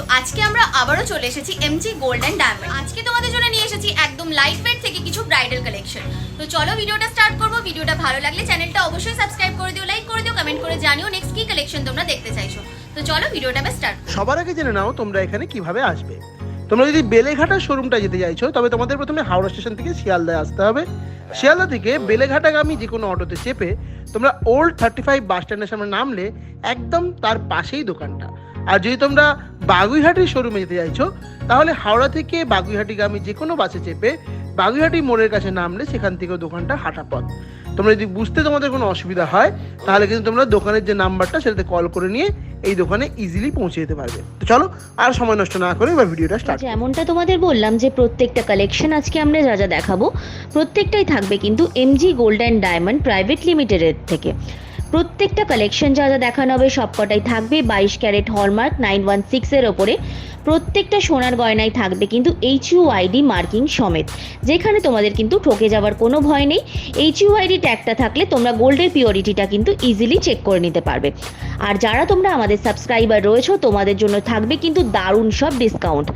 তো আজকে আমরা আবারও চলে এসেছি এমজি গোল্ড অ্যান্ড ডায়মন্ড আজকে তোমাদের জন্য নিয়ে এসেছি একদম লাইট ওয়েট থেকে কিছু ব্রাইডাল কালেকশন তো চলো ভিডিওটা স্টার্ট করব। ভিডিওটা ভালো লাগলে চ্যানেলটা অবশ্যই সাবস্ক্রাইব করে দিও লাইক করে দিও কমেন্ট করে জানিও নেক্সট কি কালেকশন তোমরা দেখতে চাইছো। তো চলো ভিডিওটা এবার স্টার্ট সবার আগে জেনে নাও তোমরা এখানে কীভাবে আসবে। তোমরা যদি বেলেঘাটা শোরুমটা যেতে চাইছো, তবে তোমাদের প্রথমে হাওড়া স্টেশন থেকে শিয়ালদায় আসতে হবে। শিয়ালদা থেকে বেলেঘাটাগামী যে কোনো অটোতে চেপে তোমরা ওল্ড থার্টি ফাইভ বাস স্ট্যান্ডের সামনে নামলে একদম তার পাশেই দোকানটা। আর যদি তোমরা বাগুইহাটির শোরুমে যেতে চাইছো তাহলে হাওড়া থেকে বাগুইহাটিগামী যে কোনো বাসে চেপে বাগুইহাটি মোড়ের কাছে নামলে সেখান থেকেও দোকানটা হাঁটা পথ। তোমরা যদি বুঝতে তোমাদের কোনো অসুবিধা হয় তাহলে কিন্তু তোমরা দোকানের যে নাম্বারটা সেটাতে কল করে নিয়ে এই দোকানে ইজিলি পৌঁছে যেতে পারবে। তো চলো আর সময় নষ্ট না করে এবার ভিডিওটা স্টার্ট যেমনটা তোমাদের বললাম যে প্রত্যেকটা কালেকশন আজকে আমরা যা যা দেখাবো প্রত্যেকটাই থাকবে কিন্তু MG gold and diamond private লিমিটেডের থেকে। প্রত্যেকটা কালেকশন যা যা দেখানো হবে সবকটাই থাকবে বাইশ ক্যারেট হলমার্ক নাইন ওয়ান সিক্সের ওপরে। প্রত্যেকটা সোনার গয়নায় থাকবে কিন্তু এইচ আইডি মার্কিং সমেত। যেখানে তোমাদের কিন্তু ঠকে যাওয়ার কোনো ভয় নেই। এইচ আইডি ট্যাগটা থাকলে তোমরা গোল্ডের পিওরিটিটা কিন্তু ইজিলি চেক করে নিতে পারবে। আর যারা তোমরা আমাদের সাবস্ক্রাইবার রয়েছো, তোমাদের জন্য থাকবে কিন্তু দারুণ সব ডিসকাউন্ট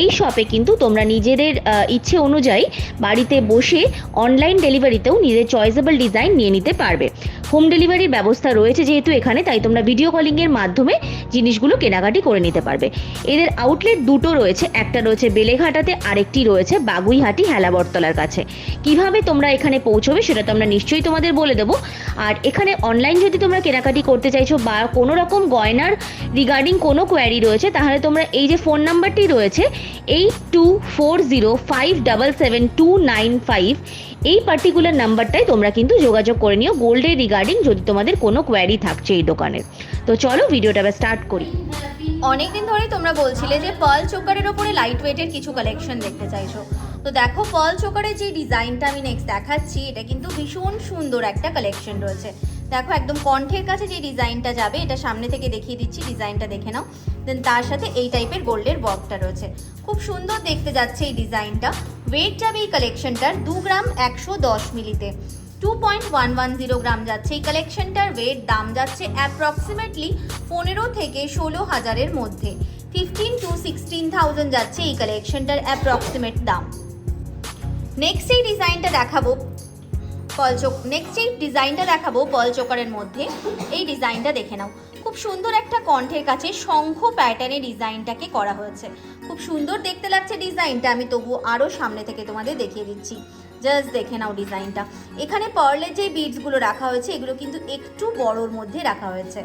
এই শপে কিন্তু তোমরা নিজেদের ইচ্ছে অনুযায়ী বাড়িতে বসে অনলাইন ডেলিভারিতেও নিজের চয়েসেবল ডিজাইন নিয়ে নিতে পারবে। হোম ডেলিভারির ব্যবস্থা রয়েছে যেহেতু এখানে, তাই তোমরা ভিডিও কলিংয়ের মাধ্যমে জিনিসগুলো কেনাকাটি করে নিতে পারবে। এদের আউটলেট দুটো রয়েছে। একটা রয়েছে বেলেঘাটাতে, আরেকটি রয়েছে বাগুইহাটি হেলাবরতলার কাছে। কীভাবে তোমরা এখানে পৌঁছবে সেটা তো আমরা নিশ্চয়ই তোমাদের বলে দেবো। আর এখানে অনলাইন যদি তোমরা কেনাকাটি করতে চাইছো বা কোনো রকম গয়নার রিগার্ডিং কোনো কোয়ারি রয়েছে, তাহলে তোমরা এই যে ফোন নাম্বারটি রয়েছে eight two four zero five double seven two nine five এই পার্টিকুলার নাম্বারটাই তোমরা কিন্তু যোগাযোগ করে নিও। গোল্ডের রিগার্ডিং যদি তোমাদের কোনো কোয়ারি থাকছে এই দোকানের। তো চলো ভিডিওটা স্টার্ট করি। অনেকদিন ধরেই তোমরা বলছিলে যে পার্ল চোকারের ওপরে লাইট ওয়েটের কিছু কালেকশন দেখতে চাইছো। তো দেখো পার্ল চোকারের যে ডিজাইনটা আমি নেক্সট দেখাচ্ছি, এটা কিন্তু ভীষণ সুন্দর একটা কালেকশন রয়েছে। দেখো, একদম কণ্ঠের কাছে যে ডিজাইনটা যাবে, এটা সামনে থেকে দেখিয়ে দিচ্ছি ডিজাইনটা দেখে নাও। দেন তার সাথে এই টাইপের গোল্ডের ওয়ার্কটা রয়েছে। খুব সুন্দর দেখতে যাচ্ছে এই ডিজাইনটা ওয়েট যাবে এই কালেকশনটার দু গ্রাম একশো দশ মিলিতে। Two point one one zero gram যাচ্ছে। এই কালেকশনটার ওয়েট দাম যাচ্ছে অ্যাপ্রক্সিমেটলি পনেরো থেকে ষোলো হাজারের মধ্যে। ফিফটিন টু সিক্সটিন থাউজেন্ড যাচ্ছে এই কালেকশনটার অ্যাপ্রক্সিমেট দাম। নেক্সট এই ডিজাইনটা দেখাবো পলচোক নেক্সট এই ডিজাইনটা দেখাবো পলচোকারের মধ্যে। এই ডিজাইনটা দেখে নাও। খুব সুন্দর একটা কণ্ঠের কাছে শঙ্খ প্যাটার্নের ডিজাইনটাকে করা হয়েছে। খুব সুন্দর দেখতে লাগছে ডিজাইনটা আমি তবু আরও সামনে থেকে তোমাদের দেখিয়ে দিচ্ছি। জাস্ট দেখে নাও ডিজাইনটা এখানে পার্লের যে বিডসগুলো রাখা হয়েছে, এগুলো কিন্তু একটু বড়োর মধ্যে রাখা হয়েছে।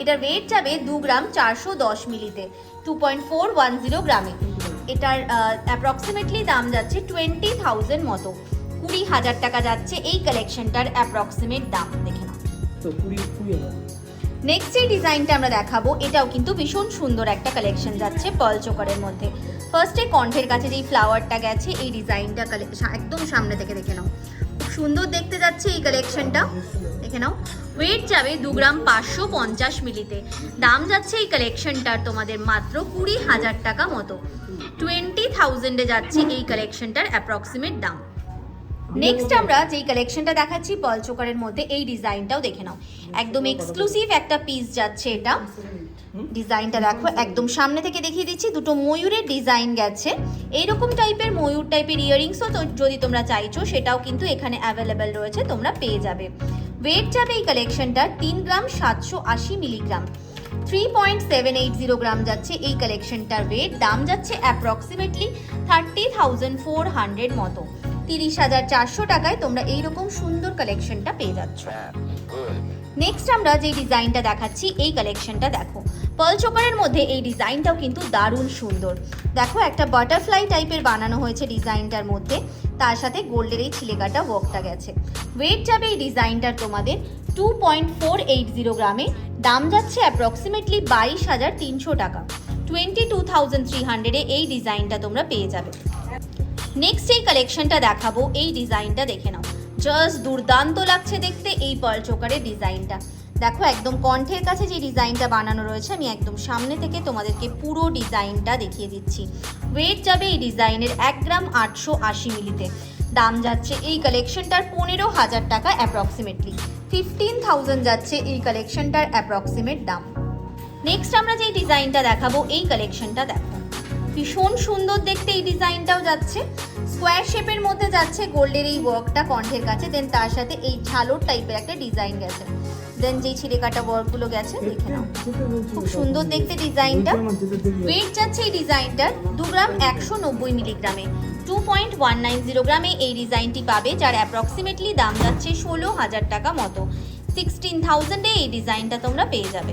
এটার ওয়েট যাবে দু গ্রাম চারশো দশ মিলিতে। Two point four one zero গ্রামে। এটার অ্যাপ্রক্সিমেটলি দাম যাচ্ছে টোয়েন্টি থাউজেন্ড মতো। কুড়ি হাজার টাকা যাচ্ছে এই কালেকশনটার অ্যাপ্রক্সিমেট দাম। দেখে নাও। নেক্সট যে ডিজাইনটা আমরা দেখাবো, এটাও কিন্তু ভীষণ সুন্দর একটা কালেকশন যাচ্ছে পার্ল চোকারের মধ্যে। ফার্স্টে কণ্ঠের কাছে যেই ফ্লাওয়ারটা গেছে, এই ডিজাইনটা একদম সামনে থেকে দেখে নাও। খুব সুন্দর দেখতে যাচ্ছে এই কালেকশনটা দেখে নাও। ওয়েট যাবে দু গ্রাম পাঁচশো পঞ্চাশ মিলিতে। দাম যাচ্ছে এই কালেকশনটার তোমাদের মাত্র কুড়ি হাজার টাকা মতো। টোয়েন্টি থাউজেন্ডে যাচ্ছে এই কালেকশনটার অ্যাপ্রক্সিমেট দাম। নেক্সট আমরা যেই কালেকশনটা দেখাচ্ছি পল চোকারের মধ্যে এই ডিজাইনটাও দেখে নাও। একদম এক্সক্লুসিভ একটা পিস যাচ্ছে এটা। ডিজাইনটা দেখো, একদম সামনে থেকে দেখিয়ে দিচ্ছি, দুটো ময়ূরের ডিজাইন গেছে। এইরকম টাইপের ময়ূর টাইপের ইয়ারিংসও যদি তোমরা চাইছো, সেটাও কিন্তু এখানে অ্যাভেলেবেল রয়েছে, তোমরা পেয়ে যাবে। ওয়েট যাবে এই কালেকশনটা তিন গ্রাম সাতশো আশি milligram three point seven eight zero gram যাচ্ছে এই কালেকশনটার ওয়েট দাম যাচ্ছে approximately thirty thousand four hundred মতো। তিরিশ হাজার চারশো টাকায় তোমরা এইরকম সুন্দর কালেকশনটা পেয়ে যাচ্ছ। নেক্সট আমরা যে ডিজাইনটা দেখাচ্ছি এই কালেকশনটা দেখো। পার্ল চোকারের মধ্যে এই ডিজাইনটাও কিন্তু দারুণ সুন্দর। দেখো একটা বাটারফ্লাই টাইপের বানানো হয়েছে ডিজাইনটার মধ্যে। তার সাথে গোল্ডের এই ছিলেকাটা ওয়ার্কটা গেছে। ওয়েট যাবে এই ডিজাইনটার তোমাদের two point four eight zero গ্রামে। দাম যাচ্ছে অ্যাপ্রক্সিমেটলি বাইশ হাজার তিনশো টাকা। টোয়েন্টি টু থাউজেন্ড থ্রি হান্ড্রেডে এই ডিজাইনটা তোমরা পেয়ে যাবে। নেক্সট এই কালেকশনটা দেখাবো, এই ডিজাইনটা দেখে নাও। জাস্ট দুর্দান্ত লাগছে দেখতে এই পার্ল চোকারের ডিজাইনটা দেখো, একদম কণ্ঠের কাছে যে ডিজাইনটা বানানো রয়েছে, আমি একদম সামনে থেকে তোমাদেরকে পুরো ডিজাইনটা দেখিয়ে দিচ্ছি। ওয়েট যাবে এই ডিজাইনের এক গ্রাম আটশো আশি মিলিতে। দাম যাচ্ছে এই কালেকশনটার পনেরো হাজার টাকা অ্যাপ্রক্সিমেটলি ফিফটিন থাউজেন্ড যাচ্ছে এই কালেকশনটার অ্যাপ্রক্সিমেট দাম। নেক্সট আমরা যে ডিজাইনটা দেখাবো, এই কালেকশনটা দেখো। ভীষণ সুন্দর দেখতে এই ডিজাইনটাও যাচ্ছে। স্কোয়ার শেপের মধ্যে যাচ্ছে গোল্ডের এই ওয়ার্কটা কণ্ঠের কাছে দেন তার সাথে এই ঝালোর টাইপের একটা ডিজাইন গেছে। দেন যেই ছিঁড়ে কাটা ওয়ার্কগুলো গেছে দেখে নাও। খুব সুন্দর দেখতে ডিজাইনটা ওয়েট যাচ্ছে এই ডিজাইনটার দু গ্রাম একশো নব্বই মিলিগ্রামে two point one nine zero গ্রামে এই ডিজাইনটি পাবে যার অ্যাপ্রক্সিমেটলি দাম যাচ্ছে ষোলো হাজার টাকা মতো। সিক্সটিন থাউজেন্ডে এই ডিজাইনটা তোমরা পেয়ে যাবে।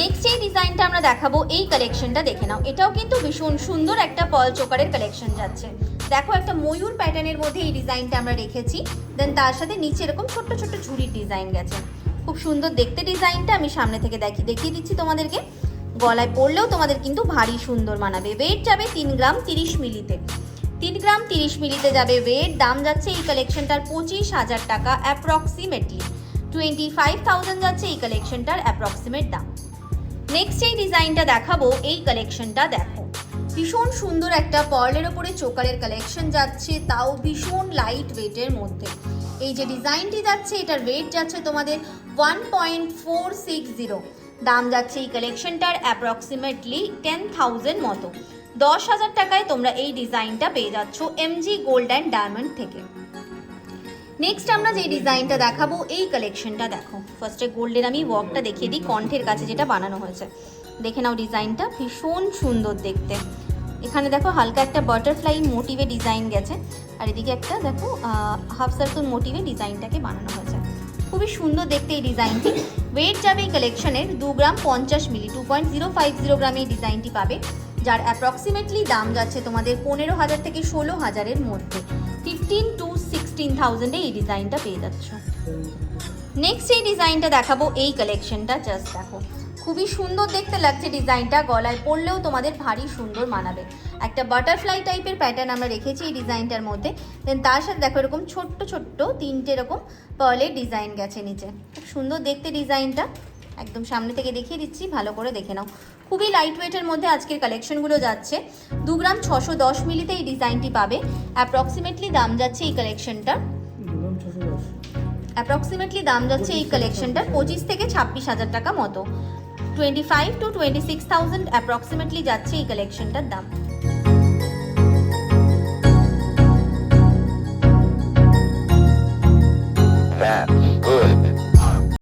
নেক্সট এই ডিজাইনটা আমরা দেখাবো, এই কালেকশনটা দেখে নাও। এটাও কিন্তু ভীষণ সুন্দর একটা পল চোকারের কালেকশন যাচ্ছে। দেখো একটা ময়ূর প্যাটার্নের মধ্যে এই ডিজাইনটা আমরা রেখেছি। দেন তার সাথে নিচে এরকম ছোট্ট ছোট্ট ঝুড়ির ডিজাইন গেছে। খুব সুন্দর দেখতে ডিজাইনটা আমি সামনে থেকে দেখি দেখিয়ে দিচ্ছি তোমাদেরকে। গলায় পরলেও তোমাদের কিন্তু ভারী সুন্দর মানাবে। ওয়েট যাবে তিন গ্রাম তিরিশ মিলিতে। তিন গ্রাম তিরিশ মিলিতে যাবে ওয়েট দাম যাচ্ছে এই কালেকশনটার পঁচিশ হাজার টাকা অ্যাপ্রক্সিমেটলি টোয়েন্টি ফাইভ থাউজেন্ড যাচ্ছে এই কালেকশনটার অ্যাপ্রক্সিমেট দাম। নেক্সট এই ডিজাইনটা দেখাবো, এই কালেকশনটা দেখো। ভীষণ সুন্দর একটা পার্লের ওপরে চোকারের কালেকশন যাচ্ছে, তাও ভীষণ লাইট ওয়েটের মধ্যে। এই যে ডিজাইনটি যাচ্ছে, এটার ওয়েট যাচ্ছে তোমাদের one point four six zero দাম যাচ্ছে এই কালেকশনটার অ্যাপ্রক্সিমেটলি টেন থাউজেন্ড মতো। দশ হাজার টাকায় তোমরা এই ডিজাইনটা পেয়ে যাচ্ছ এমজি গোল্ড অ্যান্ড ডায়মন্ড থেকে। নেক্সট আমরা যে ডিজাইনটা দেখাবো, এই কালেকশনটা দেখো। ফার্স্টে গোল্ডের আমি ওয়ার্কটা দেখিয়ে দিই, কণ্ঠের কাছে যেটা বানানো হয়েছে। দেখে নাও ডিজাইনটা, ভীষণ সুন্দর দেখতে। এখানে দেখো হালকা একটা বাটারফ্লাই মোটিভে ডিজাইন গেছে, আর এদিকে একটা দেখো হাফ সার্কেল মোটিভে ডিজাইনটাকে বানানো হয়েছে। খুবই সুন্দর দেখতে এই ডিজাইনটি। ওয়েট যাবে এই কালেকশনের দু গ্রাম পঞ্চাশ milli two point zero five zero গ্রামে এই ডিজাইনটি পাবে, যার অ্যাপ্রক্সিমেটলি দাম যাচ্ছে তোমাদের পনেরো হাজার থেকে ষোলো হাজারের মধ্যে। ফিফটিন টু সিক্সটিন থাউজেন্ডে এই ডিজাইনটা পেয়ে যাচ্ছ। নেক্সট এই ডিজাইনটা দেখাবো, এই কালেকশনটা জাস্ট দেখো। খুবই সুন্দর দেখতে লাগছে ডিজাইনটা গলায় পরলেও তোমাদের ভারী সুন্দর মানাবে। একটা বাটারফ্লাই টাইপের প্যাটার্ন আমরা রেখেছি এই ডিজাইনটার মধ্যে। দেন তার সাথে দেখো এরকম ছোট্ট ছোট্ট তিনটে এরকম পার্লের ডিজাইন গেছে নিচে। খুব সুন্দর দেখতে ডিজাইনটা একদম সামনে থেকে দেখিয়ে দিচ্ছি, ভালো করে দেখে নাও। খুবই লাইট ওয়েটের মধ্যে আজকের কালেকশনগুলো যাচ্ছে। দু গ্রাম ছশো দশ মিলিতে এই ডিজাইনটি পাবে। অ্যাপ্রক্সিমেটলি দাম যাচ্ছে এই কালেকশনটার অ্যাপ্রক্সিমেটলি দাম যাচ্ছে এই কালেকশনটার পঁচিশ থেকে ছাব্বিশ হাজার টাকা মতো twenty five two twenty six thousand approximately যাচ্ছে এই কালেকশনটার দাম.